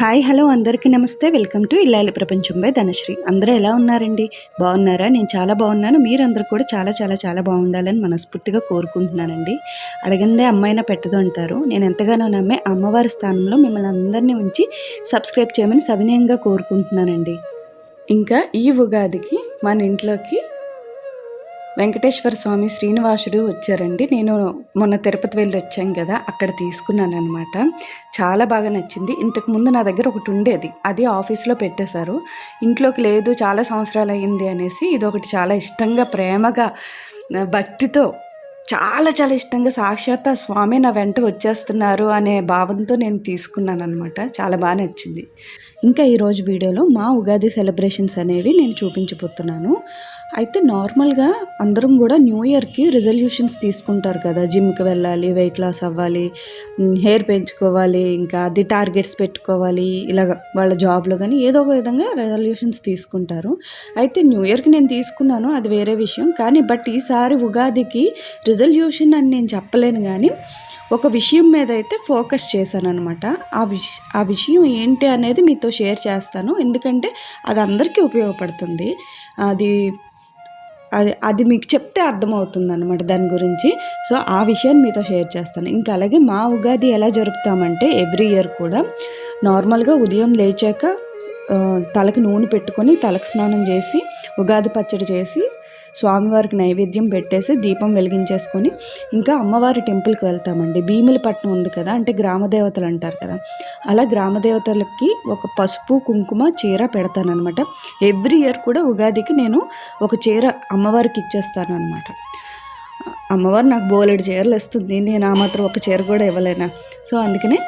Hi hello అందరికీ నమస్తే. Welcome to ఇల్లాలి ప్రపంచం బై ధనశ్రీ. అందరూ ఎలా ఉన్నారండి? బాగున్నారా? నేను చాలా బాగున్నాను. మీరందరూ కూడా చాలా చాలా చాలా బాగుండాలని మనస్ఫూర్తిగా కోరుకుంటున్నానండి. అడగందే అమ్మాయినా పెట్టదు అంటారు. నేను ఎంతగానో నమ్మే అమ్మవారి స్థానంలో మిమ్మల్ని అందరినీ ఉంచి సబ్స్క్రైబ్ చేయమని సవినయంగా కోరుకుంటున్నానండి. ఇంకా ఈ ఉగాదికి మన ఇంట్లోకి వెంకటేశ్వర స్వామి శ్రీనివాసుడు వచ్చారండి. నేను మొన్న తిరుపతి వెళ్ళి వచ్చాం కదా అక్కడ తీసుకున్నాను అనమాట చాలా బాగా నచ్చింది. ఇంతకు ముందు నా దగ్గర ఒకటి ఉండేది. అది ఆఫీస్లో పెట్టేశారు. ఇంట్లోకి లేదు చాలా సంవత్సరాలు అయ్యింది అనేసి ఇది ఒకటి చాలా ఇష్టంగా ప్రేమగా భక్తితో చాలా చాలా ఇష్టంగా సాక్షాత్ ఆ స్వామి నా వెంట వచ్చేస్తున్నారు అనే భావంతో నేను తీసుకున్నాను అనమాట చాలా బాగా నచ్చింది. ఇంకా ఈరోజు వీడియోలో మా ఉగాది సెలబ్రేషన్స్ అనేవి నేను చూపించబోతున్నాను. అయితే నార్మల్గా అందరం కూడా న్యూ ఇయర్కి రిజల్యూషన్స్ తీసుకుంటారు కదా. జిమ్కి వెళ్ళాలి వెయిట్ లాస్ అవ్వాలి హెయిర్ పెంచుకోవాలి ఇంకా అది టార్గెట్స్ పెట్టుకోవాలి ఇలాగ వాళ్ళ జాబ్లో కానీ ఏదో ఒక విధంగా రిజల్యూషన్స్ తీసుకుంటారు. అయితే న్యూ ఇయర్కి నేను తీసుకున్నాను అది వేరే విషయం. కానీ బట్ ఈసారి ఉగాదికి రిజల్యూషన్ అని నేను చెప్పలేను కానీ ఒక విషయం మీద అయితే ఫోకస్ చేశాను అనమాట ఆ విష ఆ విషయం ఏంటి అనేది మీతో షేర్ చేస్తాను. ఎందుకంటే అది అందరికీ ఉపయోగపడుతుంది. అది అది అది మీకు చెప్తే అర్థమవుతుంది అనమాట దాని గురించి. సో ఆ విషయాన్ని మీతో షేర్ చేస్తాను. ఇంకా అలాగే మా ఉగాది ఎలా జరుపుతామంటే ఎవ్రీ ఇయర్ కూడా నార్మల్గా ఉదయం లేచాక తలకు నూనె పెట్టుకొని తలకు స్నానం చేసి ఉగాది పచ్చడి చేసి స్వామివారికి నైవేద్యం పెట్టేసి దీపం వెలిగించేసుకొని ఇంకా అమ్మవారి టెంపుల్కి వెళ్తామండి. భీమిలిపట్నం ఉంది కదా అంటే గ్రామదేవతలు అంటారు కదా. అలా గ్రామదేవతలకి ఒక పసుపు కుంకుమ చీర పెడతానమాట ఎవ్రీ ఇయర్ కూడా ఉగాదికి నేను ఒక చీర అమ్మవారికి ఇచ్చేస్తాను అనమాట అమ్మవారు నాకు బోలెడు చీరలు ఇస్తుంది నేను ఆ మాత్రం ఒక చీర కూడా ఇవ్వలేనా? సో అందుకనే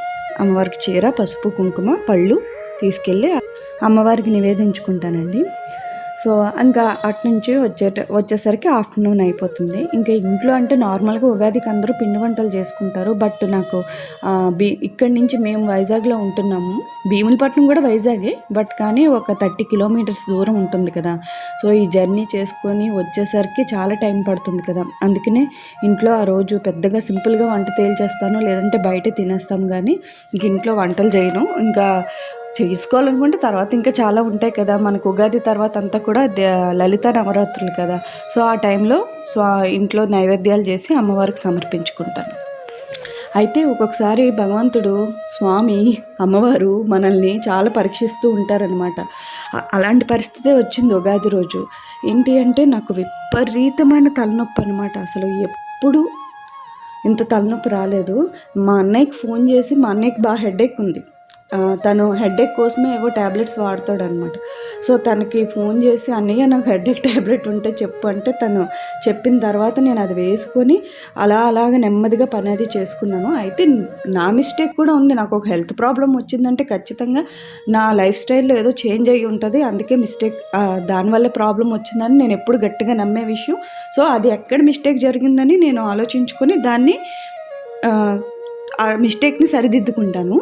అమ్మవారికి చీర పసుపు కుంకుమ పళ్ళు తీసుకెళ్ళి అమ్మవారికి నివేదించుకుంటానండి. సో ఇంకా అటు నుంచి వచ్చేట వచ్చేసరికి ఆఫ్టర్నూన్ అయిపోతుంది. ఇంకా ఇంట్లో అంటే నార్మల్గా ఉగాదికి అందరూ పిండి వంటలు చేసుకుంటారు. బట్ నాకు బీ ఇక్కడి నుంచి మేము వైజాగ్లో ఉంటున్నాము. భీములపట్నం కూడా వైజాగే. బట్ కానీ ఒక థర్టీ కిలోమీటర్స్ దూరం ఉంటుంది కదా. సో ఈ జర్నీ చేసుకొని వచ్చేసరికి చాలా టైం పడుతుంది కదా. అందుకనే ఇంట్లో ఆ రోజు పెద్దగా సింపుల్గా వంట తేల్చేస్తాను. లేదంటే బయట తినేస్తాం కానీ ఇంక ఇంట్లో వంటలు చేయను. ఇంకా చేసుకోవాలనుకుంటే తర్వాత ఇంకా చాలా ఉంటాయి కదా. మనకు ఉగాది తర్వాత అంతా కూడా లలిత నవరాత్రులు కదా. సో ఆ టైంలో స్వా ఇంట్లో నైవేద్యాలు చేసి అమ్మవారికి సమర్పించుకుంటాను. అయితే ఒక్కొక్కసారి భగవంతుడు స్వామి అమ్మవారు మనల్ని చాలా పరీక్షిస్తూ ఉంటారనమాట అలాంటి పరిస్థితే వచ్చింది ఉగాది రోజు. ఏంటి అంటే నాకు విపరీతమైన తలనొప్పి అనమాట అసలు ఎప్పుడు ఇంత తలనొప్పి రాలేదు. మా అన్నయ్యకి ఫోన్ చేసి మా అన్నయ్యకి బాగా హెడేక్ ఉంది. తను హెడేక్ కోసమే ఏవో ట్యాబ్లెట్స్ వాడతాడనమాట సో తనకి ఫోన్ చేసి అన్నయ్య నాకు హెడేక్ ట్యాబ్లెట్ ఉంటే చెప్పు అంటే తను చెప్పిన తర్వాత నేను అది వేసుకొని అలా అలాగ నెమ్మదిగా పని అది చేసుకున్నాను. అయితే నా మిస్టేక్ కూడా ఉంది. నాకు ఒక హెల్త్ ప్రాబ్లం వచ్చిందంటే ఖచ్చితంగా నా లైఫ్ స్టైల్లో ఏదో చేంజ్ అయ్యి ఉంటుంది. అందుకే మిస్టేక్ దానివల్ల ప్రాబ్లం వచ్చిందని నేను ఎప్పుడు గట్టిగా నమ్మే విషయం. సో అది ఎక్కడ మిస్టేక్ జరిగిందని నేను ఆలోచించుకొని దాన్ని ఆ, మిస్టేక్ని సరిదిద్దుకుంటాను.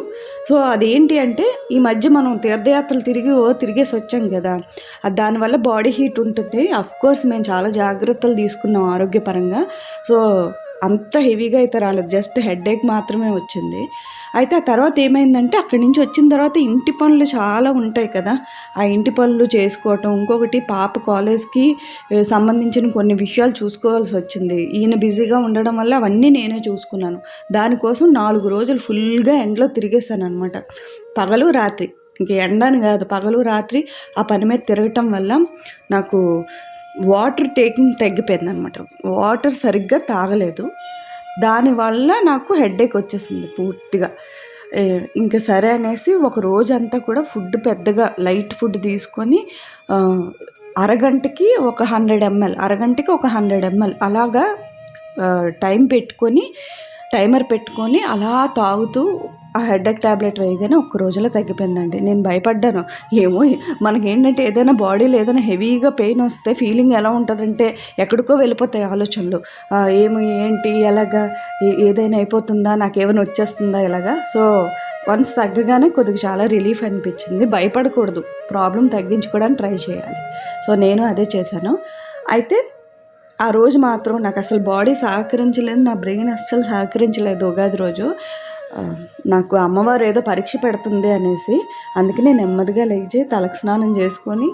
సో అదేంటి అంటే ఈ మధ్య మనం తీర్థయాత్రలు తిరిగి ఓ తిరిగేసి వచ్చాం కదా. అది దానివల్ల బాడీ హీట్ ఉంటుంది. అఫ్ కోర్స్ మేము చాలా జాగ్రత్తలు తీసుకున్నాం ఆరోగ్యపరంగా. సో అంత హెవీగా అయితే రాలేదు. జస్ట్ హెడేక్ మాత్రమే వచ్చింది. అయితే ఆ తర్వాత ఏమైందంటే అక్కడి నుంచి వచ్చిన తర్వాత ఇంటి పనులు చాలా ఉంటాయి కదా. ఆ ఇంటి పనులు చేసుకోవటం ఇంకొకటి పాప కాలేజ్కి సంబంధించిన కొన్ని విషయాలు చూసుకోవాల్సి వచ్చింది. ఈయన బిజీగా ఉండడం వల్ల అవన్నీ నేనే చూసుకున్నాను. దానికోసం నాలుగు రోజులు ఫుల్గా ఎండలో తిరిగేసాను అనమాట పగలు రాత్రి. ఇంక ఎండని కాదు పగలు రాత్రి ఆ పని మీద తిరగటం వల్ల నాకు వాటర్ టేకింగ్ తగ్గిపోయింది అనమాట వాటర్ సరిగ్గా తాగలేదు. దానివల్ల నాకు హెడేక్ వచ్చేసింది పూర్తిగా. ఇంకా సరే అనేసి ఒక రోజంతా కూడా ఫుడ్ పెద్దగా లైట్ ఫుడ్ తీసుకొని అరగంటకి ఒక హండ్రెడ్ ఎంఎల్ అరగంటకి ఒక హండ్రెడ్ ఎంఎల్ అలాగా టైం పెట్టుకొని టైమర్ పెట్టుకొని అలా తాగుతూ ఆ హెడేక్ ట్యాబ్లెట్ వేయగానే ఒక్క రోజులో తగ్గిపోయిందండి. నేను భయపడ్డాను. ఏమో మనకేంటంటే ఏదైనా బాడీలో ఏదైనా హెవీగా పెయిన్ వస్తే ఫీలింగ్ ఎలా ఉంటుందంటే ఎక్కడికో వెళ్ళిపోతాయి ఆలోచనలు. ఏమి ఏంటి ఎలాగా ఏ- ఏదైనా అయిపోతుందా నాకు ఏమైనా వచ్చేస్తుందా ఇలాగా సో వన్స్ తగ్గగానే కొద్దిగా చాలా రిలీఫ్ అనిపించింది. భయపడకూడదు. ప్రాబ్లం తగ్గించుకోవడానికి ట్రై చేయాలి. సో నేను అదే చేశాను. అయితే ఆ రోజు మాత్రం నాకు అసలు బాడీ సహకరించలేదు. నా బ్రెయిన్ అస్సలు సహకరించలేదు ఉగాది రోజు. నాకు అమ్మవారు ఏదో పరీక్ష పెడుతుంది అనేసి అందుకనే నెమ్మదిగా లేచి తలకు స్నానం చేసుకొని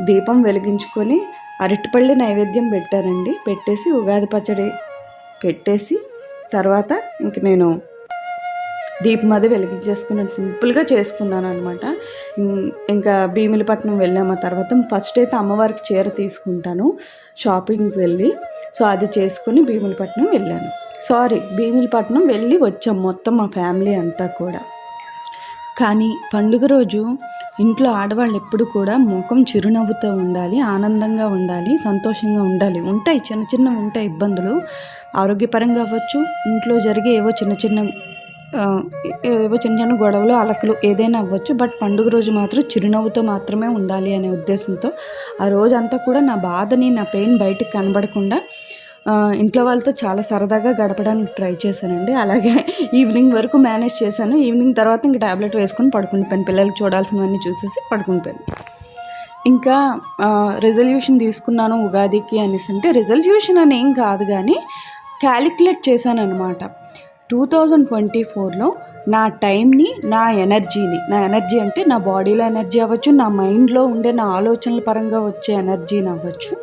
దీపం వెలిగించుకొని అరటిపల్లి నైవేద్యం పెట్టారండి. పెట్టేసి ఉగాది పచ్చడి పెట్టేసి తర్వాత ఇంక నేను దీపం అది వెలిగించేసుకున్నాను సింపుల్గా చేసుకున్నాను అనమాట ఇంకా భీమిలిపట్నం వెళ్ళాము. ఆ తర్వాత ఫస్ట్ అయితే అమ్మవారికి చీర తీసుకుంటాను. షాపింగ్కి వెళ్ళి. సో అది చేసుకుని భీమిలిపట్నం వెళ్ళాను. సారీ భీమిలిపట్నం వెళ్ళి వచ్చాం మొత్తం మా ఫ్యామిలీ అంతా కూడా. కానీ పండుగ రోజు ఇంట్లో ఆడవాళ్ళు ఎప్పుడు కూడా ముఖం చిరునవ్వుతో ఉండాలి ఆనందంగా ఉండాలి సంతోషంగా ఉండాలి. ఉంటాయి చిన్న చిన్న ఉంటాయి ఇబ్బందులు. ఆరోగ్యపరంగా అవ్వచ్చు ఇంట్లో జరిగే ఏవో చిన్న చిన్న ఏవో చిన్న చిన్న గొడవలు అలకలు ఏదైనా అవ్వచ్చు. బట్ పండుగ రోజు మాత్రం చిరునవ్వుతో మాత్రమే ఉండాలి అనే ఉద్దేశంతో ఆ రోజంతా కూడా నా బాధని నా పెయిన్ బయటకు కనబడకుండా ఇంట్లో వాళ్ళతో చాలా సరదాగా గడపడానికి ట్రై చేశానండి. అలాగే ఈవినింగ్ వరకు మేనేజ్ చేశాను. ఈవినింగ్ తర్వాత ఇంక ట్యాబ్లెట్ వేసుకొని పడుకుండిపోయాను పిల్లలకి చూడాల్సినవన్నీ చూసేసి పడుకుండిపోయాను ఇంకా రెజల్యూషన్ తీసుకున్నాను ఉగాదికి అనేసి అంటే రెజల్యూషన్ అని ఏం కాదు కానీ క్యాలిక్యులేట్ చేశాను అనమాట టూ థౌజండ్ ట్వంటీ ఫోర్లో నా టైంని నా ఎనర్జీని. నా ఎనర్జీ అంటే నా బాడీలో ఎనర్జీ అవ్వచ్చు నా మైండ్లో ఉండే నా ఆలోచనల పరంగా వచ్చే ఎనర్జీని అవ్వచ్చు.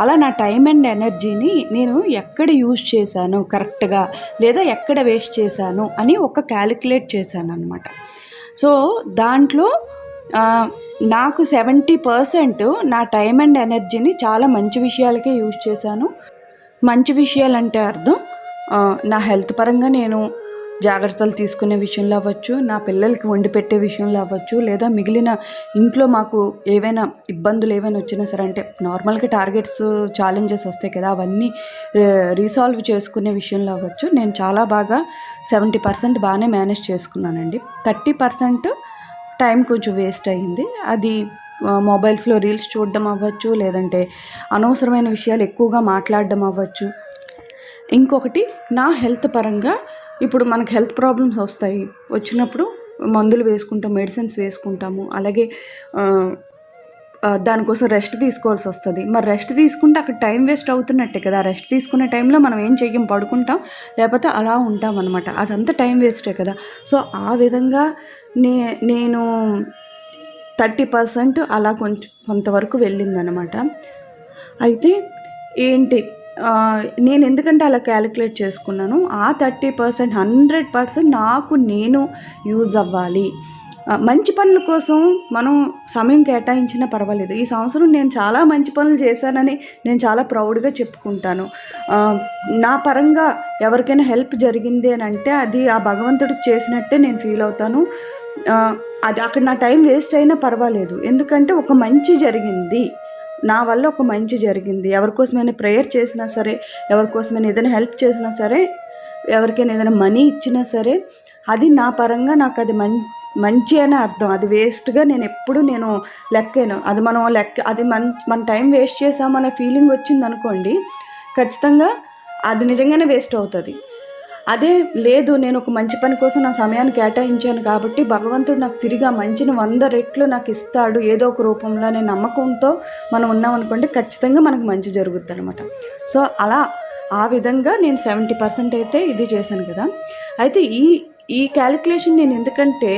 అలా నా టైం అండ్ ఎనర్జీని నేను ఎక్కడ యూజ్ చేశాను కరెక్ట్గా లేదా ఎక్కడ వేస్ట్ చేశాను అని ఒక క్యాలిక్యులేట్ చేశాను అనమాట సో దాంట్లో నాకు సెవెంటీ పర్సెంట్ నా టైం అండ్ ఎనర్జీని చాలా మంచి విషయాలకే యూజ్ చేశాను. మంచి విషయాలంటే అర్థం నా హెల్త్ పరంగా నేను జాగ్రత్తలు తీసుకునే విషయంలో అవ్వచ్చు నా పిల్లలకి వండి పెట్టే విషయంలో అవ్వచ్చు లేదా మిగిలిన ఇంట్లో మాకు ఏవైనా ఇబ్బందులు ఏవైనా వచ్చినా సరే అంటే నార్మల్గా టార్గెట్స్ ఛాలెంజెస్ వస్తాయి కదా అవన్నీ రీసాల్వ్ చేసుకునే విషయంలో అవ్వచ్చు. నేను చాలా బాగా సెవెంటీ పర్సెంట్ బాగానే మేనేజ్ చేసుకున్నానండి. థర్టీ పర్సెంట్ టైం కొంచెం వేస్ట్ అయ్యింది. అది మొబైల్స్లో రీల్స్ చూడడం అవ్వచ్చు లేదంటే అనవసరమైన విషయాలు ఎక్కువగా మాట్లాడడం అవ్వచ్చు. ఇంకొకటి నా హెల్త్ పరంగా ఇప్పుడు మనకు హెల్త్ ప్రాబ్లమ్స్ వస్తాయి. వచ్చినప్పుడు మందులు వేసుకుంటాం మెడిసిన్స్ వేసుకుంటాము. అలాగే దానికోసం రెస్ట్ తీసుకోవాల్సి వస్తుంది. మరి రెస్ట్ తీసుకుంటే అక్కడ టైం వేస్ట్ అవుతున్నట్టే కదా. రెస్ట్ తీసుకునే టైంలో మనం ఏం చెయ్యం? పడుకుంటాం. లేకపోతే అలా ఉంటాం అనమాట అదంతా టైం వేస్టే కదా. సో ఆ విధంగా నే నేను థర్టీ పర్సెంట్ అలా కొంచెం కొంతవరకు వెళ్ళిందనమాట అయితే ఏంటి? నేను ఎందుకంటే అలా క్యాలిక్యులేట్ చేసుకున్నాను ఆ థర్టీ పర్సెంట్ హండ్రెడ్ పర్సెంట్ నాకు నేను యూజ్ అవ్వాలి. మంచి పనుల కోసం మనం సమయం కేటాయించినా పర్వాలేదు. ఈ సంవత్సరం నేను చాలా మంచి పనులు చేశానని నేను చాలా ప్రౌడ్గా చెప్పుకుంటాను. నా పరంగా ఎవరికైనా హెల్ప్ జరిగింది అని అంటే అది ఆ భగవంతుడికి చేసినట్టే నేను ఫీల్ అవుతాను. అది అక్కడ నా టైం వేస్ట్ అయినా పర్వాలేదు. ఎందుకంటే ఒక మంచి జరిగింది. నా వల్ల ఒక మంచి జరిగింది. ఎవరికోసమైనా ప్రేయర్ చేసినా సరే ఎవరికోసమైనా ఏదైనా హెల్ప్ చేసినా సరే ఎవరికైనా ఏదైనా మనీ ఇచ్చినా సరే అది నా పరంగా నాకు అది మం మంచి అని అర్థం. అది వేస్ట్గా నేను ఎప్పుడు నేను లెక్కను. అది మనం లెక్క అది మన మన టైం వేస్ట్ చేసామనే ఫీలింగ్ వచ్చింది అనుకోండి ఖచ్చితంగా అది నిజంగానే వేస్ట్ అవుతుంది. అదే లేదు నేను ఒక మంచి పని కోసం నా సమయాన్ని కేటాయించాను కాబట్టి భగవంతుడు నాకు తిరిగి ఆ మంచిని వంద రెట్లు నాకు ఇస్తాడు ఏదో ఒక రూపంలో అనే నమ్మకంతో మనం ఉన్నామనుకోండి ఖచ్చితంగా మనకు మంచి జరుగుద్ది అనమాట సో అలా ఆ విధంగా నేను సెవెంటీ పర్సెంట్ అయితే ఇది చేశాను కదా. అయితే ఈ ఈ క్యాలిక్యులేషన్ నేను ఎందుకంటే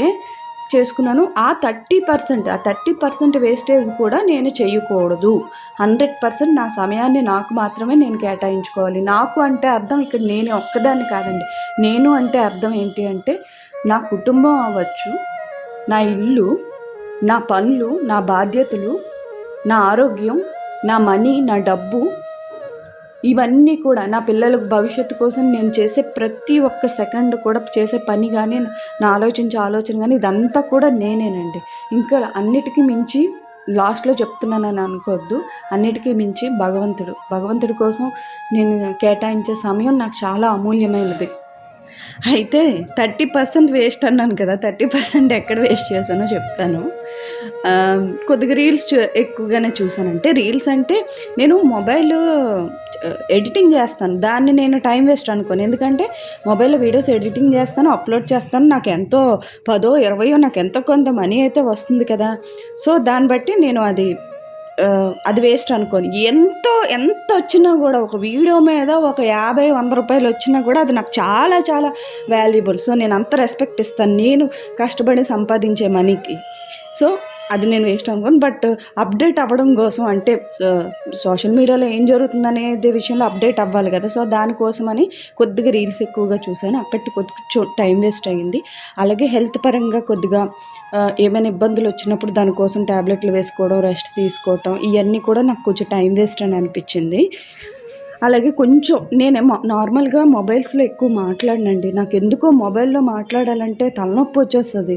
చేసుకున్నాను. ఆ థర్టీ పర్సెంట్ ఆ థర్టీ పర్సెంట్ వేస్టేజ్ కూడా నేను చేయకూడదు. హండ్రెడ్ పర్సెంట్ నా సమయాన్ని నాకు మాత్రమే నేను కేటాయించుకోవాలి. నాకు అంటే అర్థం ఇక్కడ నేను ఒక్కదాన్ని కాదండి. నేను అంటే అర్థం ఏంటి అంటే నా కుటుంబం అవ్వచ్చు నా ఇల్లు నా పనులు నా బాధ్యతలు నా ఆరోగ్యం నా మనీ నా డబ్బు ఇవన్నీ కూడా నా పిల్లలకు భవిష్యత్తు కోసం నేను చేసే ప్రతి ఒక్క సెకండ్ కూడా చేసే పని కానీ నా ఆలోచించే ఆలోచన కానీ ఇదంతా కూడా నేనేనండి. ఇంకా అన్నిటికీ మించి లాస్ట్లో చెప్తున్నానని అనుకోవద్దు. అన్నిటికీ మించి భగవంతుడు. భగవంతుడి కోసం నేను కేటాయించే సమయం నాకు చాలా అమూల్యమైనది. అయితే థర్టీ పర్సెంట్ వేస్ట్ అన్నాను కదా థర్టీ పర్సెంట్ ఎక్కడ వేస్ట్ చేశానో చెప్తాను. కొద్దిగా రీల్స్ చూ- ఎక్కువగానే చూసాను అంటే రీల్స్ అంటే నేను మొబైల్ ఎడిటింగ్ చేస్తాను. దాన్ని నేను టైం వేస్ట్ అనుకోను. ఎందుకంటే మొబైల్లో వీడియోస్ ఎడిటింగ్ చేస్తాను అప్లోడ్ చేస్తాను. నాకు ఎంతో పదో ఇరవయో నాకు ఎంతో కొంత మనీ అయితే వస్తుంది కదా. సో దాన్ని బట్టి నేను అది అది వేస్ట్ అనుకోని. ఎంతో ఎంత వచ్చినా కూడా ఒక వీడియో మీద ఒక యాభై వంద రూపాయలు వచ్చినా కూడా అది నాకు చాలా చాలా వాల్యుబుల్ సో నేను అంత రెస్పెక్ట్ ఇస్తాను. నేను కష్టపడి సంపాదించే మనీకి సో అది నేను వేస్ట్ అనుకోను. బట్ అప్డేట్ uh, అవ్వడం కోసం అంటే uh, సోషల్ మీడియాలో ఏం జరుగుతుందనేది విషయంలో అప్డేట్ అవ్వాలి కదా. సో దానికోసమని కొద్దిగా రీల్స్ ఎక్కువగా చూశాను. అక్కడికి కొద్దిగా టైం వేస్ట్ అయ్యింది. అలాగే హెల్త్ పరంగా కొద్దిగా uh, ఏమైనా ఇబ్బందులు వచ్చినప్పుడు దానికోసం ట్యాబ్లెట్లు వేసుకోవడం రెస్ట్ తీసుకోవటం ఇవన్నీ కూడా నాకు కొంచెం టైం వేస్ట్ అని అనిపించింది. అలాగే కొంచెం నేను నార్మల్గా మొబైల్స్లో ఎక్కువ మాట్లాడనండి. నాకు ఎందుకో మొబైల్లో మాట్లాడాలంటే తలనొప్పి వచ్చేస్తుంది.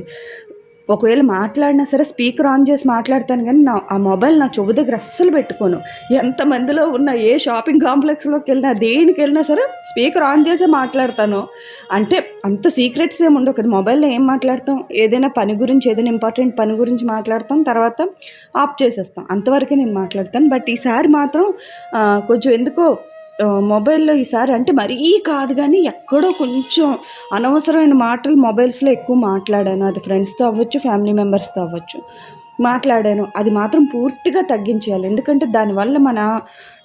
ఒకవేళ మాట్లాడినా సరే స్పీకర్ ఆన్ చేసి మాట్లాడతాను కానీ నా ఆ మొబైల్ నా చెవు దగ్గర అస్సలు పెట్టుకోను. ఎంతమందిలో ఉన్న ఏ షాపింగ్ కాంప్లెక్స్లోకి వెళ్ళినా దేనికి వెళ్ళినా సరే స్పీకర్ ఆన్ చేసే మాట్లాడతాను. అంటే అంత సీక్రెట్స్ ఏమి ఉండవు కదా మొబైల్లో ఏం మాట్లాడతాం? ఏదైనా పని గురించి ఏదైనా ఇంపార్టెంట్ పని గురించి మాట్లాడతాం తర్వాత ఆఫ్ చేసేస్తాం. అంతవరకే నేను మాట్లాడతాను. బట్ ఈసారి మాత్రం కొంచెం ఎందుకో మొబైల్లో ఈసారి అంటే మరీ కాదు కానీ ఎక్కడో కొంచెం అనవసరమైన మాటలు మొబైల్స్లో ఎక్కువ మాట్లాడాను. అది ఫ్రెండ్స్తో అవ్వచ్చు ఫ్యామిలీ మెంబర్స్తో అవ్వచ్చు మాట్లాడాను. అది మాత్రం పూర్తిగా తగ్గించేయాలి. ఎందుకంటే దానివల్ల మన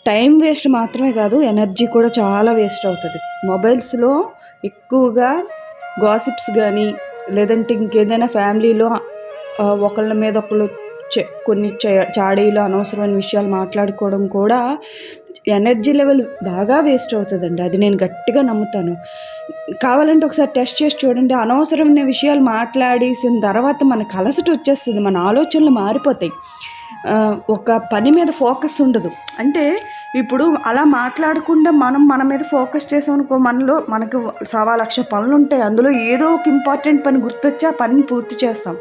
టైం వేస్ట్ మాత్రమే కాదు ఎనర్జీ కూడా చాలా వేస్ట్ అవుతుంది. మొబైల్స్లో ఎక్కువగా గాసిప్స్ కానీ లేదంటే ఇంకేదైనా ఫ్యామిలీలో ఒకళ్ళ మీద ఒకళ్ళు చె- కొన్ని చాడీలు అనవసరమైన విషయాలు మాట్లాడుకోవడం కూడా ఎనర్జీ లెవెల్ బాగా వేస్ట్ అవుతుందండి. అది నేను గట్టిగా నమ్ముతాను. కావాలంటే ఒకసారి టెస్ట్ చేసి చూడండి. అనవసరమైన విషయాలు మాట్లాడేసిన తర్వాత మనకు అలసట వచ్చేస్తుంది. మన ఆలోచనలు మారిపోతాయి. ఒక పని మీద ఫోకస్ ఉండదు. అంటే ఇప్పుడు అలా మాట్లాడకుండా మనం మన మీద ఫోకస్ చేసామనుకో మనలో మనకు సవా లక్ష పనులు ఉంటాయి అందులో ఏదో ఒక ఇంపార్టెంట్ పని గుర్తొచ్చి ఆ పనిని పూర్తి చేస్తాం.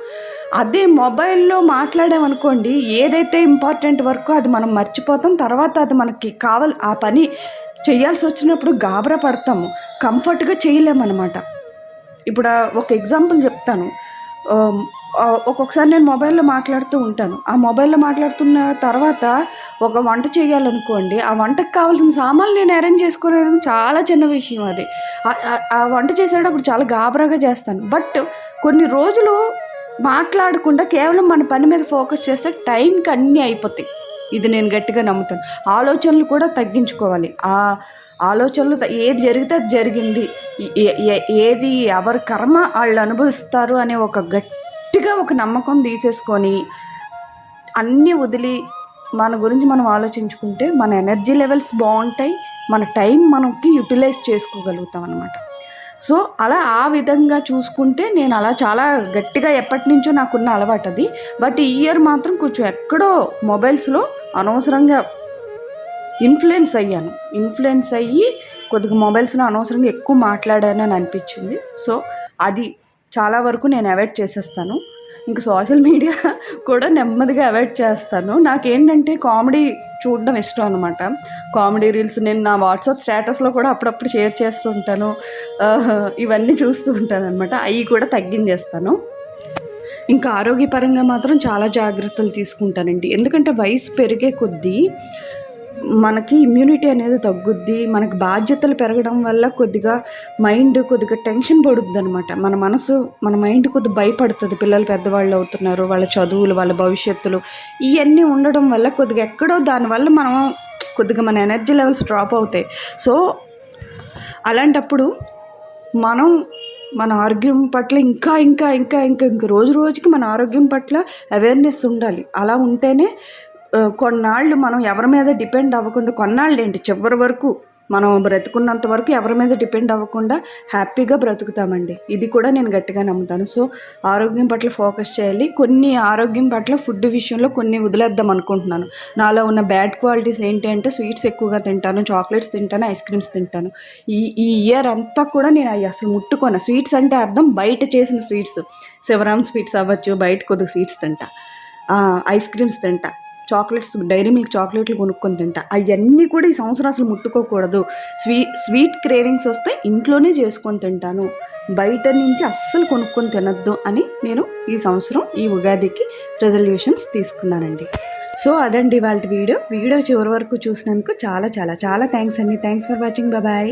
అదే మొబైల్లో మాట్లాడామనుకోండి ఏదైతే ఇంపార్టెంట్ వర్క్ అది మనం మర్చిపోతాం తర్వాత అది మనకి కావాలి ఆ పని చేయాల్సి వచ్చినప్పుడు గాబరా పడతాము కంఫర్ట్గా చేయలేమన్నమాట ఇప్పుడు ఒక ఎగ్జాంపుల్ చెప్తాను. ఒక్కొక్కసారి నేను మొబైల్లో మాట్లాడుతూ ఉంటాను. ఆ మొబైల్లో మాట్లాడుతున్న తర్వాత ఒక వంట చేయాలనుకోండి ఆ వంటకు కావాల్సిన సామాన్లు నేను అరేంజ్ చేసుకోవడం చాలా చిన్న విషయం అది. ఆ వంట చేసేటప్పుడు చాలా గాబరాగా చేస్తాను. బట్ కొన్ని రోజులు మాట్లాడకుండా కేవలం మన పని మీద ఫోకస్ చేస్తే టైంకి అన్నీ అయిపోతాయి. ఇది నేను గట్టిగా నమ్ముతాను. ఆలోచనలు కూడా తగ్గించుకోవాలి. ఆ ఆలోచనలు ఏది జరిగితే అది జరిగింది. ఏది ఎవరి కర్మ వాళ్ళు అనుభవిస్తారు అనే ఒక గట్టిగా ఒక నమ్మకం తీసేసుకొని అన్నీ వదిలి మన గురించి మనం ఆలోచించుకుంటే మన ఎనర్జీ లెవెల్స్ బాగుంటాయి. మన టైం మనకి యూటిలైజ్ చేసుకోగలుగుతాం అనమాట సో అలా ఆ విధంగా చూసుకుంటే నేను అలా చాలా గట్టిగా ఎప్పటి నుంచో నాకున్న అలవాటు అది. బట్ ఈ ఇయర్ మాత్రం కొంచెం ఎక్కడో మొబైల్స్లో అనవసరంగా ఇన్ఫ్లుయెన్స్ అయ్యాను. ఇన్ఫ్లుయెన్స్ అయ్యి కొద్దిగా మొబైల్స్లో అనవసరంగా ఎక్కువ మాట్లాడానని అనిపించింది. సో అది చాలా వరకు నేను అవాయిడ్ చేసేస్తాను. ఇంక సోషల్ మీడియా కూడా నెమ్మదిగా అవాయిడ్ చేస్తాను. నాకేంటంటే కామెడీ చూడడం ఇష్టం అనమాట కామెడీ రీల్స్ నేను నా వాట్సాప్ స్టేటస్లో కూడా అప్పుడప్పుడు షేర్ చేస్తూ ఉంటాను. ఇవన్నీ చూస్తూ ఉంటాను అనమాట అవి కూడా తగ్గించేస్తాను. ఇంకా ఆరోగ్యపరంగా మాత్రం చాలా జాగ్రత్తలు తీసుకుంటానండి. ఎందుకంటే వయసు పెరిగే కొద్దీ మనకి ఇమ్యూనిటీ అనేది తగ్గుద్ది మనకి బాధ్యతలు పెరగడం వల్ల కొద్దిగా మైండ్ కొద్దిగా టెన్షన్ పడుద్ది అనమాట మన మనసు మన మైండ్ కొద్దిగా భయపడుతుంది. పిల్లలు పెద్దవాళ్ళు అవుతున్నారు వాళ్ళ చదువులు వాళ్ళ భవిష్యత్తులు ఇవన్నీ ఉండడం వల్ల కొద్దిగా ఎక్కడో దానివల్ల మనం కొద్దిగా మన ఎనర్జీ లెవెల్స్ డ్రాప్ అవుతాయి. సో అలాంటప్పుడు మనం మన ఆరోగ్యం పట్ల ఇంకా ఇంకా ఇంకా ఇంకా ఇంకా రోజు రోజుకి మన ఆరోగ్యం పట్ల అవేర్నెస్ ఉండాలి. అలా ఉంటేనే కొన్నాళ్ళు మనం ఎవరి మీద డిపెండ్ అవ్వకుండా కొన్నాళ్ళు ఏంటి చివరి వరకు మనం బ్రతుకున్నంత వరకు ఎవరి మీద డిపెండ్ అవ్వకుండా హ్యాపీగా బ్రతుకుతామండి. ఇది కూడా నేను గట్టిగా నమ్ముతాను. సో ఆరోగ్యం పట్ల ఫోకస్ చేయాలి. కొన్ని ఆరోగ్యం పట్ల ఫుడ్ విషయంలో కొన్ని వదిలేద్దాం అనుకుంటున్నాను. నాలో ఉన్న బ్యాడ్ క్వాలిటీస్ ఏంటి అంటే స్వీట్స్ ఎక్కువగా తింటాను చాక్లెట్స్ తింటాను ఐస్ క్రీమ్స్ తింటాను. ఈ ఈ ఇయర్ అంతా కూడా నేను అవి అసలు ముట్టుకోను. స్వీట్స్ అంటే అర్థం బయట చేసిన స్వీట్స్. శివరామ్ స్వీట్స్ అవ్వచ్చు బయట కొద్దిగా స్వీట్స్ తింటా. ఐస్ క్రీమ్స్ తింటా. చాక్లెట్స్ డైరీ మిల్క్ చాక్లెట్లు కొనుక్కొని తింటా. అవన్నీ కూడా ఈ సంవత్సరం అసలు ముట్టుకోకూడదు. స్వీ స్వీట్ క్రేవింగ్స్ వస్తే ఇంట్లోనే చేసుకొని తింటాను. బయట నుంచి అస్సలు కొనుక్కొని తినద్దు అని నేను ఈ సంవత్సరం ఈ ఉగాదికి రెజల్యూషన్స్ తీసుకున్నానండి. సో అదండి వాళ్ళ వీడియో. వీడియో చివరి వరకు చూసినందుకు చాలా చాలా చాలా థ్యాంక్స్ అండి. Thanks for watching bye